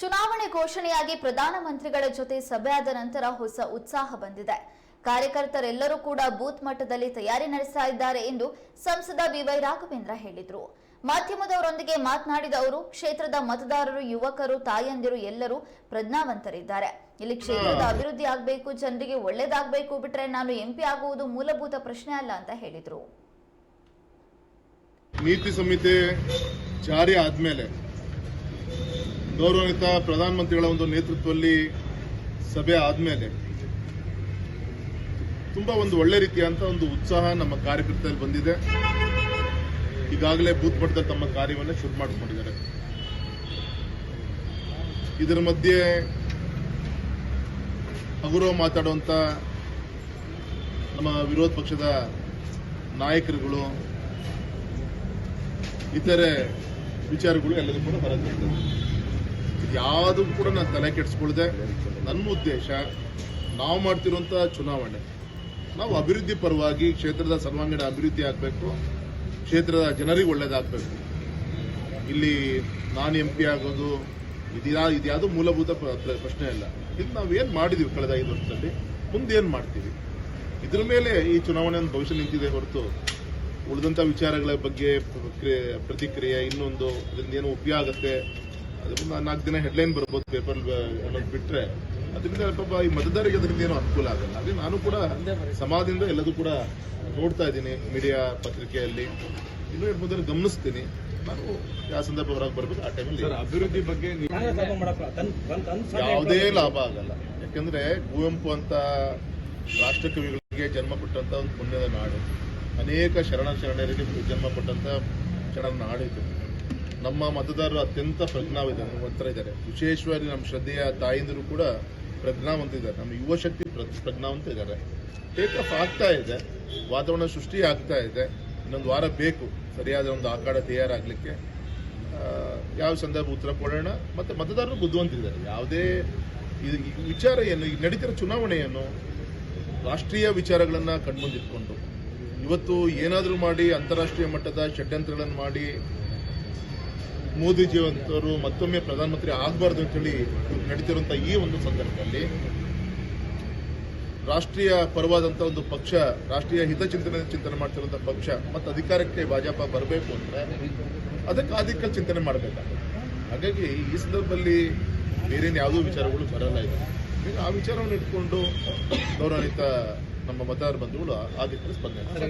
ಚುನಾವಣೆ ಘೋಷಣೆಯಾಗಿ ಪ್ರಧಾನಮಂತ್ರಿಗಳ ಜೊತೆ ಸಭೆಯಾದ ನಂತರ ಹೊಸ ಉತ್ಸಾಹ ಬಂದಿದೆ. ಕಾರ್ಯಕರ್ತರೆಲ್ಲರೂ ಕೂಡ ಬೂತ್ ಮಟ್ಟದಲ್ಲಿ ತಯಾರಿ ನಡೆಸ್ತಾ ಇದ್ದಾರೆ ಎಂದು ಸಂಸದ ಬಿವೈ ರಾಘವೇಂದ್ರ ಹೇಳಿದರು. ಮಾಧ್ಯಮದವರೊಂದಿಗೆ ಮಾತನಾಡಿದ ಅವರು, ಕ್ಷೇತ್ರದ ಮತದಾರರು, ಯುವಕರು, ತಾಯಂದಿರು ಎಲ್ಲರೂ ಪ್ರಜ್ಞಾವಂತರಿದ್ದಾರೆ. ಇಲ್ಲಿ ಕ್ಷೇತ್ರದ ಅಭಿವೃದ್ಧಿ ಆಗಬೇಕು, ಜನರಿಗೆ ಒಳ್ಳೇದಾಗಬೇಕು ಬಿಟ್ರೆ ನಾನು ಎಂಪಿ ಆಗುವುದು ಮೂಲಭೂತ ಪ್ರಶ್ನೆ ಅಲ್ಲ ಅಂತ ಹೇಳಿದರು. ನೀತಿ ಸಂಹಿತೆ ಜಾರಿ ಆದಮೇಲೆ ಗೌರವಾನ್ವಿತ ಪ್ರಧಾನಮಂತ್ರಿಗಳ ಒಂದು ನೇತೃತ್ವದಲ್ಲಿ ಸಭೆ ಆದಮೇಲೆ ತುಂಬಾ ಒಂದು ಒಳ್ಳೆ ರೀತಿಯಂತ ಒಂದು ಉತ್ಸಾಹ ನಮ್ಮ ಕಾರ್ಯಕರ್ತರಲ್ಲಿ ಬಂದಿದೆ. ಈಗಾಗಲೇ ಬೂತ್ ಮಟ್ಟದಲ್ಲಿ ತಮ್ಮ ಕಾರ್ಯವನ್ನು ಶುರು ಮಾಡಿಕೊಂಡಿದ್ದಾರೆ. ಇದರ ಮಧ್ಯೆ ಹಗುರವ ಮಾತಾಡುವಂತ ನಮ್ಮ ವಿರೋಧ ಪಕ್ಷದ ನಾಯಕರುಗಳು, ಇತರೆ ವಿಚಾರಗಳು ಎಲ್ಲದೂ ಕೂಡ ಹೊರಗೆ ಯಾವುದು ಕೂಡ ನಾನು ತಲೆ ಕೆಡಿಸ್ಕೊಳ್ದೆ. ನನ್ನ ಉದ್ದೇಶ ನಾವು ಮಾಡ್ತಿರುವಂತ ಚುನಾವಣೆ. ನಾವು ಅಭಿವೃದ್ಧಿ ಪರವಾಗಿ ಕ್ಷೇತ್ರದ ಸರ್ವಾಂಗೀಣ ಅಭಿವೃದ್ಧಿ ಆಗಬೇಕು, ಕ್ಷೇತ್ರದ ಜನರಿಗೆ ಒಳ್ಳೇದಾಗಬೇಕು. ಇಲ್ಲಿ ನಾನು ಎಂ ಪಿ ಆಗೋದು ಇದ್ಯಾ ಇದ್ಯಾವುದು ಮೂಲಭೂತ ಪ್ರ- ಪ್ರ- ಪ್ರಶ್ನೆ ಅಲ್ಲ. ಇದು ನಾವು ಏನು ಮಾಡಿದೀವಿ ಕಳೆದ ಐದು ವರ್ಷದಲ್ಲಿ, ಮುಂದೆ ಏನು ಮಾಡ್ತೀವಿ? ಇದ್ರ ಮೇಲೆ ಈ ಚುನಾವಣೆ ಒಂದು ಭವಿಷ್ಯ ನಿಂತಿದೆ ಹೊರತು ಉಳಿದಂಥ ವಿಚಾರಗಳ ಬಗ್ಗೆ ಪ್ರತಿಕ್ರಿಯೆ ಇನ್ನೊಂದು ಇದರಿಂದ ಏನು ಉಪಯೋಗ ಆಗುತ್ತೆ? ಅದರಿಂದ ನಾಲ್ಕು ದಿನ ಹೆಡ್ಲೈನ್ ಬರ್ಬೋದು ಪೇಪರ್ ಅನ್ನೋದು ಬಿಟ್ರೆ. ಅದರಿಂದ ಪಾಪ ಈ ಮತದಾರರಿಗೆ ಅದರಿಂದ ಏನು ಅನುಕೂಲ ಆಗಲ್ಲ. ಅದೇ ನಾನು ಕೂಡ ಸಮಾಜದಿಂದ ಎಲ್ಲದೂ ಕೂಡ ನೋಡ್ತಾ ಇದ್ದೀನಿ ಮೀಡಿಯಾ ಪತ್ರಿಕೆಯಲ್ಲಿ. ಇನ್ನು ಎರಡು ಮೊದಲು ಗಮನಿಸ್ತೀನಿ. ನಾನು ಯಾವ ಸಂದರ್ಭ ಹೊರಗೆ ಬರ್ಬೇಕು ಆ ಟೈಮಲ್ಲಿ ಸರ್ ಅಭಿವೃದ್ಧಿ ಬಗ್ಗೆ ಯಾವುದೇ ಲಾಭ ಆಗಲ್ಲ. ಯಾಕಂದ್ರೆ ಕುವೆಂಪು ಅಂತ ರಾಷ್ಟ್ರಕವಿಗಳಿಗೆ ಜನ್ಮ ಕೊಟ್ಟಂತ ಒಂದು ಪುಣ್ಯದ ನಾಡು. ಅನೇಕ ಶರಣ ಶರಣರಿಗೆ ಜನ್ಮ ಕೊಟ್ಟಂತ ಶರಣ ನಾಡಿದು ನಮ್ಮ ಮತದಾರರು ಅತ್ಯಂತ ಪ್ರಜ್ಞಾವಂತರ ಇದ್ದಾರೆ. ವಿಶೇಷವಾಗಿ ನಮ್ಮ ಶ್ರದ್ಧೆಯ ತಾಯಿಂದರು ಕೂಡ ಪ್ರಜ್ಞಾವಂತ ಇದ್ದಾರೆ ನಮ್ಮ ಯುವ ಶಕ್ತಿ ಪ್ರ- ಪ್ರಜ್ಞಾವಂತ ಇದ್ದಾರೆ. ಟೇಕ್ ಆಫ್ ಆಗ್ತಾ ಇದೆ. ವಾತಾವರಣ ಸೃಷ್ಟಿ ಆಗ್ತಾ ಇದೆ. ಇನ್ನೊಂದು ವಾರ ಬೇಕು. ಸರಿಯಾದ ಒಂದು ಆಕಾಡ ತಯಾರಾಗಲಿಕ್ಕೆ. ಯಾವ ಸಂದರ್ಭ ಉತ್ತರ ಕೊಡೋಣ? ಮತ್ತೆ ಮತದಾರರು ಬುದ್ಧಿವಂತಿದ್ದಾರೆ. ಯಾವುದೇ ಇದು ವಿಚಾರ ಏನು ಈಗ ನಡೀತಿರೋ ಚುನಾವಣೆಯನ್ನು ರಾಷ್ಟ್ರೀಯ ವಿಚಾರಗಳನ್ನ ಕಣ್ಮುಂದಿಟ್ಕೊಂಡು, ಇವತ್ತು ಏನಾದರೂ ಮಾಡಿ ಅಂತಾರಾಷ್ಟ್ರೀಯ ಮಟ್ಟದ ಷಡ್ಯಂತ್ರಗಳನ್ನು ಮಾಡಿ ಮೋದಿಜಿ ಅಂತವರು ಮತ್ತೊಮ್ಮೆ ಪ್ರಧಾನಮಂತ್ರಿ ಆಗಬಾರ್ದು ಅಂತೇಳಿ ನಡೀತಿರುವಂಥ ಈ ಒಂದು ಸಂದರ್ಭದಲ್ಲಿ ರಾಷ್ಟ್ರೀಯ ಪರವಾದಂಥ ಒಂದು ಪಕ್ಷ, ರಾಷ್ಟ್ರೀಯ ಹಿತಚಿಂತನೆ ಚಿಂತನೆ ಮಾಡ್ತಿರುವಂಥ ಪಕ್ಷ ಮತ್ತು ಅಧಿಕಾರಕ್ಕೆ ಭಾಜಪ ಬರಬೇಕು ಅಂದ್ರೆ ಅದಕ್ಕೆ ಆದಿಕ್ಕಲ್ಲಿ ಚಿಂತನೆ ಮಾಡಬೇಕಾಗುತ್ತೆ ಹಾಗಾಗಿ ಈ ಸಂದರ್ಭದಲ್ಲಿ ಬೇರೆ ಯಾವುದೋ ವಿಚಾರಗಳು ಬರಲ್ಲ ಇದೆ ಆ ವಿಚಾರವನ್ನು ಇಟ್ಕೊಂಡು ಗೌರವಾನ್ವಿತ ನಮ್ಮ ಮತದಾರ ಬಂಧುಗಳು ಆ ದಿಕ್ಕಲ್ಲಿ ಸ್ಪಂದನೆ.